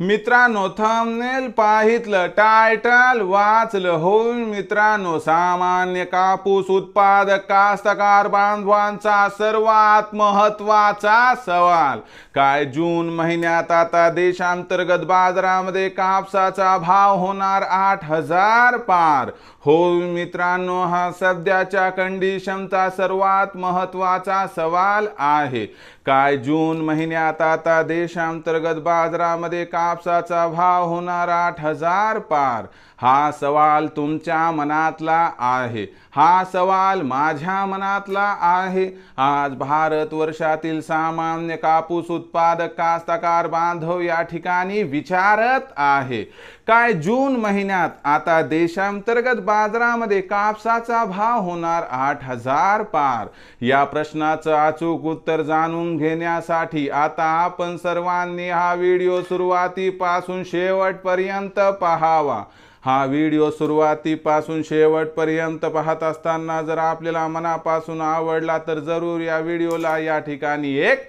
मित्रांनो thumbnail पाहितलं title वाचलं होईल मित्रांनो सामान्य कापूस उत्पादक कास्तकार बांधवांचा सर्वात महत्त्वाचा सवाल. काय जून महिन्यात आता देशांतर्गत बाजारामध्ये कापसाचा भाव होणार आठ हजार पार? हो मित्रांनो हा सध्याच्या कंडिशनचा सर्वात महत्त्वाचा सवाल आहे. काय जून महिन्यात आता देशांतर्गत बाजारामध्ये कापसाचा भाव होणार आठ हजार पार. हा सवाल तुमच्या मनातला आहे. हा सवाल माझ्या मनातला आहे. आज भारत वर्षातील सामान्य कापूस उत्पादक कास्तकार बांधव या ठिकाणी विचारत आहे. काय जून महिन्यात आता देशांतर्गत बाजारामध्ये कापसाचा भाव होणार आठ हजार पार. या प्रश्नाचं अचूक उत्तर जाणून घेण्यासाठी आता आपण सर्वांनी हा व्हिडिओ सुरुवातीपासून शेवटपर्यंत पाहावा. हा व्हिडिओ सुरुवातीपासून शेवटपर्यंत पाहत असताना जर आपल्याला मनापासून आवडला तर जरूर या व्हिडिओला या ठिकाणी एक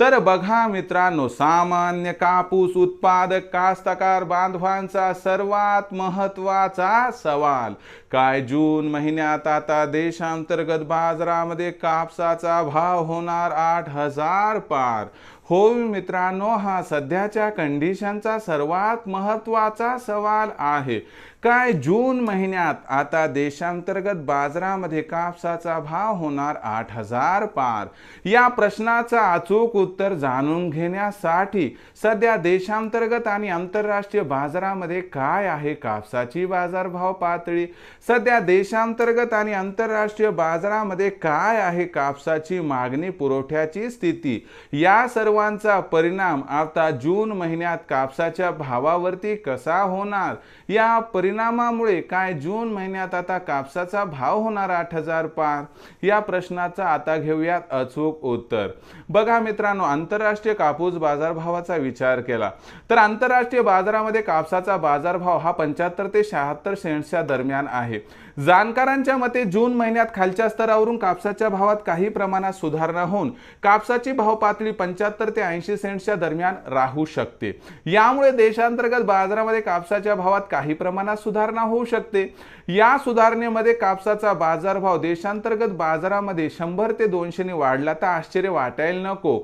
तर बघा मित्रांनो सामान्य कापूस उत्पादक कास्तकार बांधवांचा सर्वात महत्त्वाचा सवाल काय जून महिन्यात आता देशांतर्गत बाजारामध्ये कापसाचा भाव होणार आठ हजार पार? हो मित्रांनो हा सध्याच्या कंडिशनचा सर्वात महत्त्वाचा सवाल आहे. काय जून महिन्यात आता देशांतर्गत बाजारामध्ये कापसाचा भाव होणार आठ हजार पार? या प्रश्नाचा अचूक उत्तर जाणून घेण्यासाठी सध्या देशांतर्गत आणि आंतरराष्ट्रीय बाजारामध्ये काय आहे कापसाची बाजारभाव पातळी? सध्या देशांतर्गत आणि आंतरराष्ट्रीय बाजारामध्ये काय आहे कापसाची मागणी? पुरवठ्याची स्थिती? या सर्वांचा परिणाम आता जून महिन्यात कापसाच्या भावावरती कसा होणार? या परिणामामुळे काय जून महिन्यात आता कापसाचा भाव होणार आठ हजार पार? या प्रश्नाचा आता घेऊयात अचूक उत्तर. बघा मित्रांनो मित्रांनो आंतरराष्ट्रीय कापूस बाजारभावाचा विचार केला. तर आंतरराष्ट्रीय बाजारामध्ये कापसाचा बाजारभाव हा पंच्याहत्तर ते शहात्तर सेंट्सच्या दरम्यान आहे. जाणकारांच्या मते जून महिन्यात खालच्या स्तरावरून कापसाच्या भावात काही प्रमाणात सुधारणा होऊन कापसाची भाव पातळी पंच्याहत्तर ते ऐंशी सेंट्सच्या दरम्यान राहू शकते. यामुळे देशांतर्गत बाजारामध्ये कापसाच्या भावात काही प्रमाणात सुधारणा होऊ शकते. या सुधारणेमध्ये कापसाचा बाजारभाव देशांतर्गत बाजारामध्ये शंभर ते दोनशेने वाढला तर आश्चर्य वाटायला नको.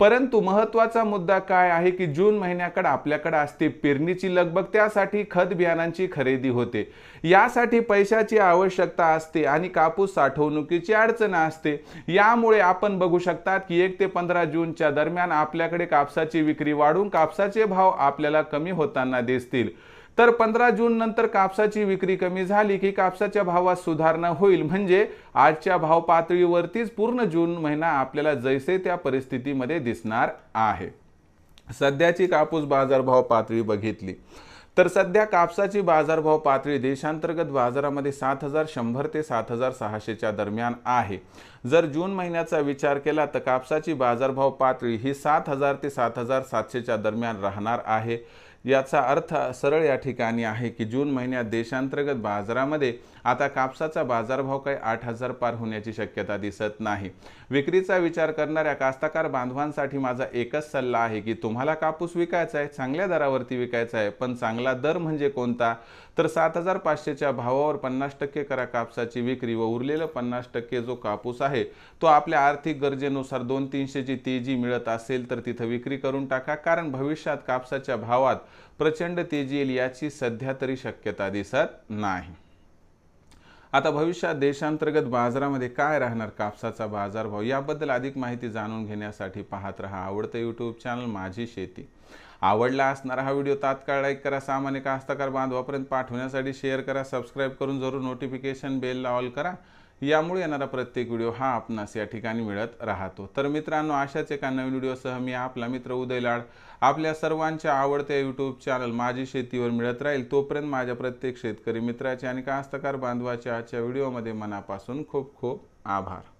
परंतु महत्त्वाचा मुद्दा काय आहे की जून महिन्याकडे आपल्याकडे असते पेरणीची लगबग त्यासाठी खत बियाणांची खरेदी होते. यासाठी पैशाची आवश्यकता असते आणि कापूस साठवणुकीची अडचण असते. यामुळे आपण बघू शकतात की एक ते पंधरा जूनच्या दरम्यान आपल्याकडे कापसाची विक्री वाढून कापसाचे भाव आपल्याला कमी होताना दिसतील. तर पंधरा जून नंतर कापसाची विक्री कमी झाली की कापसाच्या भावात सुधारणा होईल. म्हणजे आजच्या भाव पातळीवरतीच पूर्ण जून महिना आपल्याला जैसे त्या परिस्थितीमध्ये दिसणार आहे. सध्याची कापूस बाजारभाव पातळी बघितली तर सध्या कापसाची बाजारभाव पातळी देशांतर्गत बाजारामध्ये सात हजार शंभर ते सात हजार सहाशेच्या दरम्यान आहे. जर जून महिन्याचा विचार केला तर कापसाची बाजारभाव पातळी ही सात हजार ते सात हजार सातशेच्या दरम्यान राहणार आहे. याचा अर्थ सरळ या ठिकाणी आहे की जून महिन्यात देशांतर्गत बाजारामध्ये आता कापसाचा बाजारभाव काही आठ हजार पार होण्याची शक्यता दिसत नाही. विक्रीचा विचार करणाऱ्या कास्तकार बांधवांसाठी माझा एकच सल्ला आहे की तुम्हाला कापूस विकायचा आहे चांगल्या दरावरती विकायचा आहे पण चांगला दर म्हणजे कोणता? तर सात हजार पाचशेच्या भावावर पन्नास टक्के करा कापसाची विक्री व उरलेलं पन्नास टक्के जो कापूस आहे तो आपल्या आर्थिक गरजेनुसार दोन तीनशेची तेजी मिळत असेल तर तिथं विक्री करून टाका. कारण भविष्यात कापसाच्या भावात प्रचंड तेजी येईल याची सध्या तरी शक्यता दिसत नाही. आता भविष्यात देशांतर्गत बाजारामध्ये काय राहणार? कापसाचा बाजारभाव याबद्दल अधिक माहिती जाणून घेण्यासाठी पाहत रहा आवडतं यूट्यूब चॅनल माझी शेती. आवडला असणारा हा व्हिडिओ तात्काळ लाईक करा सामान्य कास्तकार बांधवापर्यंत पाठवण्यासाठी शेअर करा सबस्क्राईब करून जरूर नोटिफिकेशन बेलला ऑल करा. यामुळे येणारा प्रत्येक व्हिडिओ हा आपणास या ठिकाणी मिळत राहतो. तर मित्रांनो अशाच एका नवीन व्हिडिओसह मी आपला मित्र उदय लाड आपल्या सर्वांच्या आवडत्या यूट्यूब चॅनल माझी शेतीवर मिळत राहील तोपर्यंत माझ्या प्रत्येक शेतकरी मित्राचे आणि कास्तकार बांधवाच्या आजच्या व्हिडिओमध्ये मनापासून खूप खूप आभार.